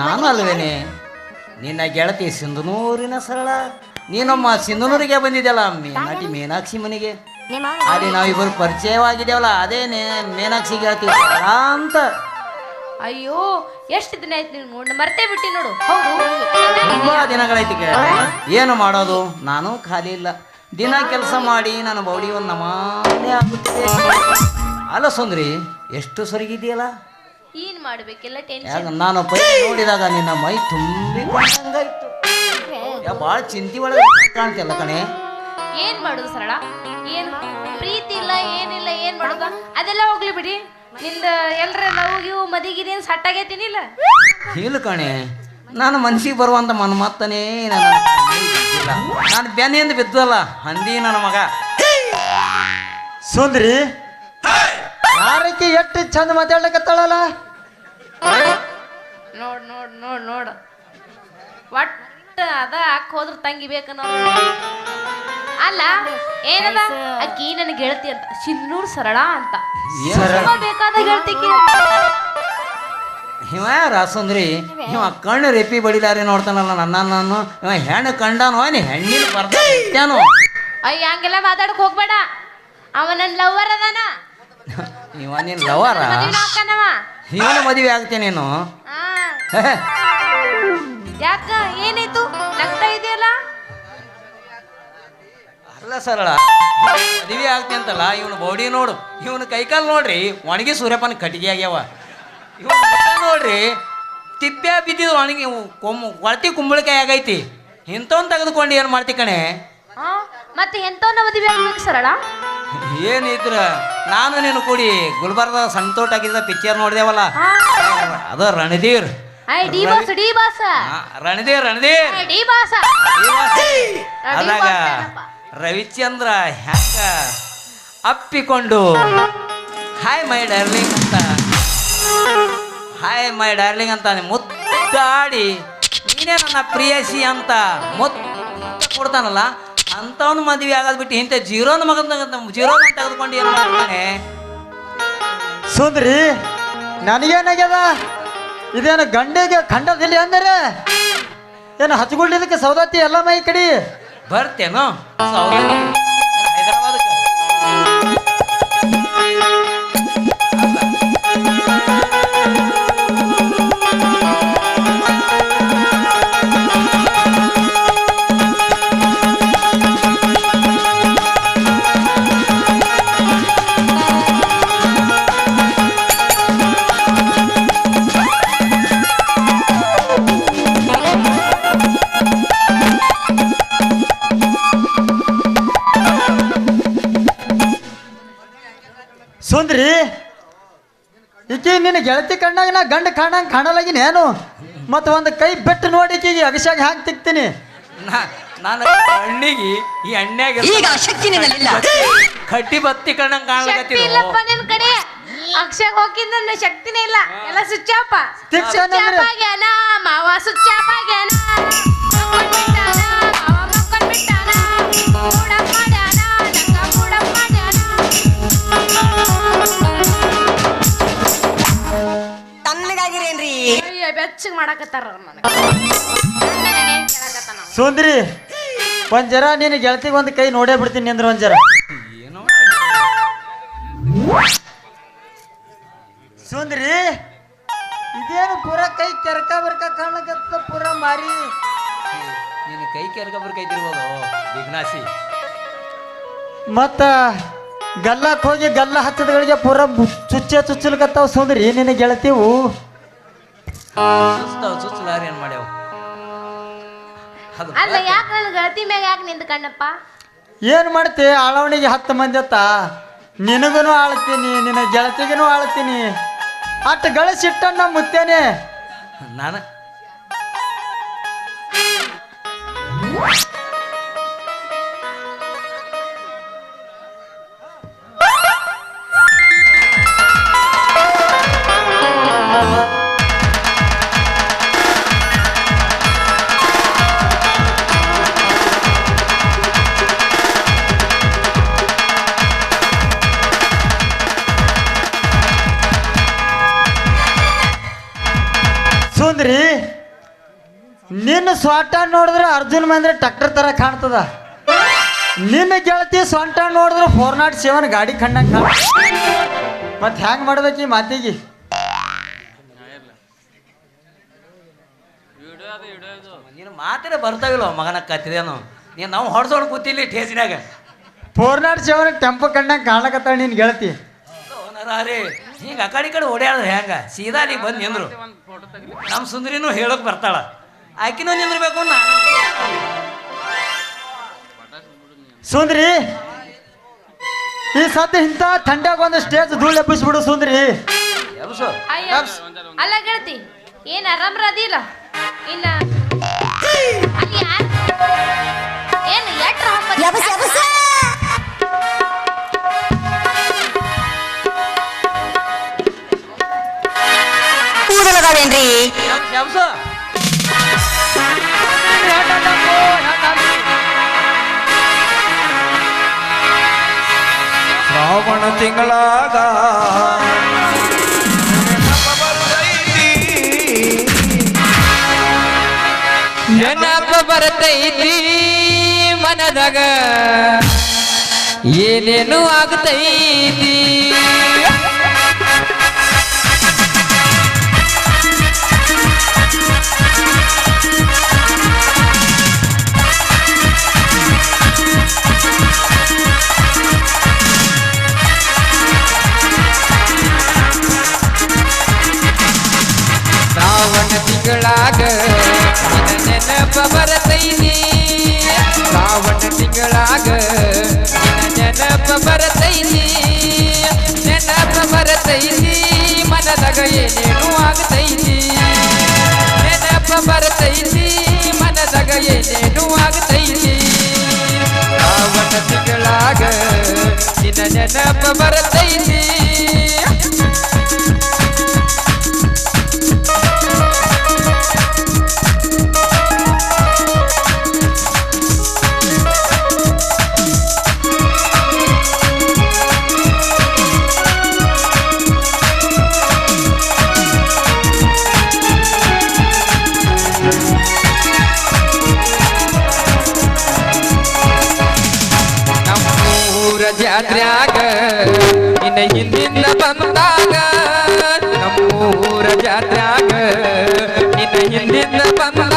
ನಾನು ಅಲ್ವೇನೆ? ನಿನ್ನ ಗೆಳತಿ ಸಿಂಧನೂರಿನ ಸರಳ. ನೀನಮ್ಮ ಸಿಂಧನೂರಿಗೆ ಬಂದಿದ್ಯಲ್ಲ ಅಮ್ಮಿ ನಟಿ ಮೀನಾಕ್ಷಿ ಮನೆಗೆ. ಅಲ್ಲಿ ನಾವಿಬ್ಬರು ಪರಿಚಯವಾಗಿದ್ದೇವಲ್ಲ ಅದೇನೆ ಮೀನಾಕ್ಷಿ ಗೆಳತಿ ಅಂತ. ಅಯ್ಯೋ ಎಷ್ಟು ದಿನ ಆಯ್ತು ನೀನು ನೋಡಿ ಮರ್ತೇ ಬಿಟ್ಟಿ ನೋಡು. ತುಂಬಾ ದಿನಗಳಾಯ್ತು. ಏನು ಮಾಡೋದು? ನಾನು ಖಾಲಿ ಇಲ್ಲ. ದಿನ ಕೆಲಸ ಮಾಡಿ ನನ್ನ ಬೌಡಿ ಒಂದು ನಮಾನೆ ಆಗುತ್ತಿದೆ ಅಲ್ಲ ಸುಂದ್ರಿ ಎಷ್ಟು ಸೊರಗಿದೆಯಲ್ಲ ಏನ್ ಮಾಡ್ಬೇಕೆಲ್ಲ ಟೆನ್ಷನ್ ಯಾಕ ನಾನು ಪೈ ನೋಡಿದಾಗ ನಿನ್ನ ಮೈ ತುಂಬಿ ಯಾ ಭಾಳ ಚಿಂತಿ ಒಳಗೆ ಕಾಣ್ತಿಲ್ಲ ಕಣೆ? ಏನ್ ಮಾಡುದು ಸರಳ? ಏನ್ ಪ್ರೀತಿ ಇಲ್ಲ ಏನಿಲ್ಲ ಏನ್ ಮಾಡುದ? ಅದೆಲ್ಲ ಹೋಗ್ಲಿ ಬಿಡಿ. ನಿಂದ ಎಲ್ರ ಲವ್ ಇವು ಮದಿಗಿರಿ ಏನ್ ಸಟ್ ಆಗೈತಿನಿಲ್ಲ ಇಲ್ಲ? ಕಣೆ. ನಾನು ಮನ್ಸಿಗೆ ಬರುವಂತ ಮನ್ಮತ್ತನೇ ನನ್ನ ಬಿದ್ದಿಲ್ಲ. ನಾನು ಬೆನ್ನಿಂದ ಬಿದ್ದಲ್ಲ ಹಂದಿ ನನ್ನ ಮಗ. ಸುಂದ್ರಿ? ಯಾರಕ್ಕೆ ಎಷ್ಟು ಚಂದ ಮಾತಾಡ್ಲಕತ್ತಾಳಲ್ಲ ನೋಡ್ ನೋಡ್ ನೋಡ್ ನೋಡ್. ಒಟ್ಟ ಅದ ಹಾಕ್ ಹೋದ್ರ ತಂಗಿ ಬೇಕ ಅಲ್ಲ ಏನದ? ಅಕ್ಕಿ ನನ್ನ ಗೆಳತಿ ಅಂತ. ಸಿನ್ನೂರ್ ಸರಳ ಅಂತ. ತುಂಬಾ ಬೇಕಾದ ಗೆಳತಿಗೆ ಇವ ರಾಸಂದ್ರಿ ಇವ ಕಣ್ಣು ರೆಪಿ ಬಡಿದಾರೆ ನೋಡ್ತಾನಲ್ಲ ನನ್ನ ನಾನು ಇವ ಹೆಣ್ಣು ಕಂಡಾನು ನೀ ಹೆಣ್ಣಿನ ಬರ್ದಾನು ಅಯ್ಯ ಹಂಗೆಲ್ಲ ಮಾತಾಡಕ್ ಹೋಗ್ಬೇಡ. ಅವ ನನ್ನ ಲವ್ವರ್ ಅದಾನ. ಇವ ನೀನ್ ಲವರ? ಇವನ ಮದುವೆ ಆಗ್ತೇನೆ ನೀನು. ಯಾಕ ಏನಾಯ್ತು ನಗ್ತಾ ಇದೆಯಲ್ಲ? ಅಲ್ಲ ಸರಳ ಮದುವೆ ಆಗ್ತಿ ಅಂತಲ್ಲ ಇವನ ಬಾಡಿ ನೋಡು. ಇವನ ಕೈಕಾಲು ನೋಡ್ರಿ ಒಣಗಿ ಸೂರ್ಯಪ್ಪನ ಕಟ್ಟಿಗೆ ಆಗ್ಯಾವ. ಇವನ್ ನೋಡ್ರಿ ತಿಪ್ಪೆ ಬಿದ್ದಿದ್ ಒಣಗಿ ಕೊಮ್ಮ ಒಳತಿ ಕುಂಬಳಕಾಯಿ ಆಗೈತಿ. ಇಂಥವ್ನು ತೆಗೆದುಕೊಂಡು ಏನು ಮಾಡ್ತಿ ಕಣೆ? ಮತ್ತೆ ಎಂತವನ್ನ ಮದುವೆ ಆಗ್ಬೇಕು ಸರಳ? ಏನಿದ್ರ ನಾನು ನೀನು ಕೂಡಿ ಗುಲ್ಬರ್ಗ ಸಣ್ಣ ತೋಟ ಹಾಕಿದ ಪಿಕ್ಚರ್ ನೋಡಿದೇವಲ್ಲ? ಅದ ರಣದೀರ್ ರಣಧೀರ್. ಐ ಡಿ ಬಾಸ್ ಡಿ ಬಾಸ್. ಆ, ರಣಧೀರ್ ರಣಧೀರ್. D boss. ಅದಾಗ ರವಿಚಂದ್ರ ಹ್ಯಾಂಗ ಅಪ್ಪಿಕೊಂಡು ಹಾಯ್ ಮೈ ಡಾರ್ಲಿಂಗ್ ಅಂತ ಹಾಯ್ ಮೈ ಡಾರ್ಲಿಂಗ್ ಅಂತ ಮುದ್ದಾಡಿ ನೀನೇ ನನ್ನ ಪ್ರಿಯಸಿ ಅಂತ ಮುತ್ತ ಕೊಡ್ತಾನಲ್ಲ ಅಂಥವ್ನು ಮದುವೆ ಆಗೋದು ಬಿಟ್ಟು ಇಂಥ ಜೀರೋನ ಮಗನ ಜೀರೋನ ತೆಗೆದುಕೊಂಡು ಏನು ಮಾಡ್ತಾನೆ? ಸುಂದ್ರಿ ನನಗೇನಾಗ್ಯದ? ಇದೇನು ಗಂಡಿಗೆ ಖಂಡದಿಲ್ಲ ಅಂದರೆ? ಏನು ಹಚ್ಕೊಂಡಿದ್ದಕ್ಕೆ ಸೌದತ್ತಿ ಎಲ್ಲ ಮೈ ಕಡಿ? ಬರ್ತೇನೋ ಹೈದರಾಬಾದಕ್ಕೆ ಸುಂದ್ರಿ? ಈಕಿ ನಿನ್ನ ಗೆಳತಿ ಕಣ್ಣಾಗ ನಾ ಗಂಡ ಕಾಣಂಗೆ ಕಾಣಲಾಗಿನ ಏನು? ಮತ್ತು ಒಂದು ಕೈ ಬಿಟ್ಟು ನೋಡಿ ಈಕಿಗೆ ಅಗಸ್ಯಾಗ ಹಾಕಿ ತಿಕ್ತೀನಿ? ನಾನು ಹಣ್ಣಿಗೆ ಈ ಎಣ್ಣೆಗೆ ಈಗ ಶಕ್ತಿ ನಿನ್ನಲ್ಲಿಲ್ಲ ಕಟ್ಟಿ ಬತ್ತಿ ಕಣ್ಣಂಗೆ ಶಕ್ತಿ ಇಲ್ಲಪ್ಪ ನಿನ್ ಕಡೆ. ಅಕ್ಷಯ ಹೋಗಿದ್ದ ನನ್ನ ಶಕ್ತಿನೇ ಇಲ್ಲ. ಎಲ್ಲ ಸ್ವಿಚ್ ಆಫ್ ಸ್ವಿಚ್ ಆಫ್ ಆಗ್ಯಾನ ಮಾವ ಸ್ವಿಚ್ ಆಫ್ ಆಗ್ಯಾನ ಬಿಟ್ಟಾನ, ಮಾವ ಮಕ್ಕೊಂಡ್ ಬಿಟ್ಟಾನ, ಬೆಚ್ಚಗ್ ಮಾಡಕತ್ತಾರ ನನಗೆ? ಸುಂದ್ರಿ ಒಂದ್ ಜರ ನಿನ್ನ ಗೆಳತಿಗೆ ಒಂದು ಕೈ ನೋಡೇ ಬಿಡ್ತೀನಿ ನಿಂದ್ರ ಒಂದ್ ಜರ ಏನೋ? ಸುಂದ್ರಿ ಇದೇನು ಪೂರ ಕೈ ಕೆರಕ ಬರ್ಕ ಕಾಣಕತ್ತ ಪೂರ ಮಾರಿ. ನೀನು ಕೈ ಕೆರ್ಕ ಬರ್ಕೈತಿರ್ಬೋದು ವಿಘ್ನಾಸಿ ಮತ್ತ ಗಲ್ಲಕ್ ಹೋಗಿ ಗಲ್ಲ ಹಚ್ಚದಗಳಿಗೆ ಪೂರ ಚುಚ್ಚೆ ಚುಚ್ಚಲ್ಕತ್ತಾವ ಸುಂದ್ರಿ ನಿನ್ನ ಗೆಳತಿವು. ಸುಸ್ತಾವ್ ಸುಚ್ಚಲಾರ ಏನ್ ಮಾಡ್ಯಾವ? ಅಲ್ಲ ಯಾಕೆ ನನ್ನ ಗೆಳತಿ ಮ್ಯಾಗ ಯಾಕೆ ನಿಂತ್ಕಣ್ಣಪ್ಪ? ಏನ್ ಮಾಡ್ತಿ? ಅಳವಣಿಗೆ ಹತ್ತು ಮಂದಿ ಅತ್ತ. ನಿನಗೂ ಆಳ್ತೀನಿ ನಿನ್ನ ಗೆಳತಿಗೂ ಆಳ್ತೀನಿ. ಅಟ್ ಗಳಿಸಿಟ್ಟನ್ನ ಮುತ್ತೇನೆ. ನಾನು? ಸುಂದ್ರಿ ನಿನ್ನ ಸ್ವಾಟ ನೋಡಿದ್ರೆ ಅರ್ಜುನ್ ಮಂದ್ರೆ ಟ್ರ್ಯಾಕ್ಟರ್ ತರ ಕಾಣ್ತದ. ನಿನ್ನ ಗೆಳತಿ ಸ್ವಂಟ ನೋಡಿದ್ರೆ ಫೋರ್ ನಾಟ್ ಸೆವೆನ್ ಗಾಡಿ ಕಂಡಂಗೆ ಕಾಣ ಮತ್ತೆ ಹ್ಯಾಂಗ್ ಮಾಡ್ಬೇಕು ಈ ಮಾತಿಗೆ? ನೀನು ಮಾತ್ರ ಬರ್ತಾವಿಲ್ಲ ಮಗನ ಕತ್ತಿದೇನು? ನೀನು ನಾವು ಹೊಡ್ಸೋಣ ಕೂತಿಲ್ಲ ಟೇಸಿನಾಗ ಫೋರ್ ನಾಟ್ ಸೆವೆನ್ ಟೆಂಪೋ ಕಂಡಂಗೆ ಕಾಣಕತ್ತಾಳ ನಿನ್ನ ಗೆಳತಿ. ಹಿಂಗೆ ಆ ಕಡೆ ಈ ಕಡೆ ಓಡಾಡಿದ್ರೆ ಹೆಂಗ? ಸೀದಾ ಅಲ್ಲಿಗೆ ಬಂದು ನಿಂದ್ರು. ನಮ್ಮ ಸುಂದರಿನೂ ಹೇಳೋಕೆ ಬರ್ತಾಳ. ಆಕಿನೂ ನಿಂದ್ರಬೇಕು ನಾನು ಸುಂದ್ರಿ ಈ ಸದ್ಯ ಇಂಥ ಥಂಡ್ಯಾಗ ಒಂದು ಸ್ಟೇಜ್ ಧೂಳು ಎಬ್ಬಿಸ್ಬಿಡು ಸುಂದ್ರಿ. ಎಬ್ಸು. ಅಯ್ಯ ಅಲ್ಲ ಗೆಳತಿ ಏನ್ ಆರಾಮ್ರ ಅದಿಲ್ಲ? ಇನ್ನ ಅಲ್ಲಿ ಯಾರ್ ಏನ್ ಎಟ್ರ ಹಾಕ್ಬಾರ್ದು? ಎಬ್ಸು ಶ್ರಾವಣ ತಿಂಗಳಾಗ ನೆನಪ ಬರ್ತೈತಿ ಮನದಾಗ. ಏನೇನು ಆಗ್ತೈತಿ? ನಿನ್ನ ನೆನಪ ಬರ್ತೈತಿ ಶ್ರಾವಣ ತಿಂಗಳಾಗ ನಿನ್ನ ನೆನಪ ಬರ್ತೈತಿ ನೆನಪ ಬರ್ತೈತಿ ಮನದಾಗ ಏನೇನು ಆಗ್ತೈತಿ ನೆನಪ ಬರ್ತೈತಿ ಮನದಾಗ ಏನೇನು ಆಗ್ತೈತಿ ಶ್ರಾವಣ ತಿಂಗಳಾಗ ನಿನ್ನ ನೆನಪ ಬರ್ತೈತಿ ನಮ್ಮೂರ ಜಾತ್ರ್ಯಾಗ ನಿನ್ನ ಹಿಂದಿನ ಬಂದಾಗ ನಮ್ಮೂರ ಜಾತ್ರ್ಯಾಗ ನಿನ್ನ ಹಿಂದಿನ ಬಂದಾಗ.